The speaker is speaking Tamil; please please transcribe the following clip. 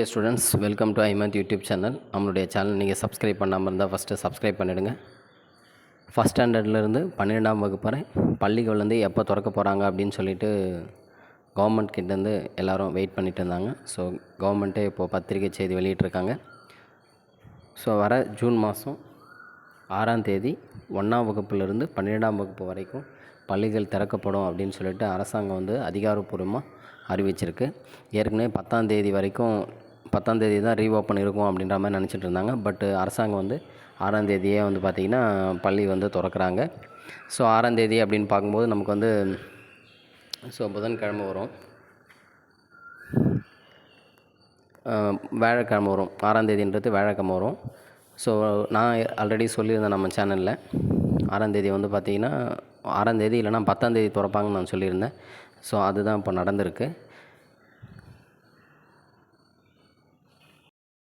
ஏ ஸ்டூடெண்ட்ஸ் வெல்கம் டு ஐமந்த் யூடியூப் சேனல் நம்மளுடைய சேனல் நீங்கள் சப்ஸ்கிரைப் பண்ணாமல் இருந்தால் ஃபஸ்ட்டு சப்ஸ்கிரைப் பண்ணிவிடுங்க ஃபஸ்ட் ஸ்டாண்டர்ட்லேருந்து பன்னிரெண்டாம் வகுப்பு வரை பள்ளிகள் வந்து எப்போ திறக்க போகிறாங்க அப்படின்னு சொல்லிட்டு கவர்மெண்ட் கிட்டேருந்து எல்லோரும் வெயிட் பண்ணிட்டு இருந்தாங்க. ஸோ கவர்மெண்ட்டே இப்போது பத்திரிகை செய்தி வெளியிட்டிருக்காங்க. ஸோ வர ஜூன் மாதம் ஆறாம் தேதி ஒன்றாம் வகுப்புலேருந்து பன்னிரெண்டாம் வகுப்பு வரைக்கும் பள்ளிகள் திறக்கப்படும் அப்படின்னு சொல்லிட்டு அரசாங்கம் வந்து அதிகாரப்பூர்வமாக அறிவிச்சிருக்கு. ஏற்கனவே பத்தாம் தேதி வரைக்கும் பத்தாந்தேதி தான் ரீஓப்பன் இருக்கும் அப்படின்ற மாதிரி நினச்சிட்டு இருந்தாங்க. பட் அரசாங்கம் வந்து ஆறாந்தேதியே வந்து பார்த்திங்கன்னா பள்ளி வந்து திறக்கிறாங்க. ஸோ ஆறாந்தேதி அப்படின்னு பார்க்கும்போது நமக்கு வந்து ஸோ புதன்கிழமை வரும். வேழக்கிழமை வரும். ஆறாந்தேதின்றது வேழக்கிழமை வரும். ஸோ நான் ஆல்ரெடி சொல்லியிருந்தேன் நம்ம சேனலில் ஆறாந்தேதி வந்து பார்த்திங்கன்னா ஆறாந்தேதி இல்லைனா பத்தாந்தேதி திறப்பாங்கன்னு நான் சொல்லியிருந்தேன். ஸோ அதுதான் இப்போ நடந்திருக்கு.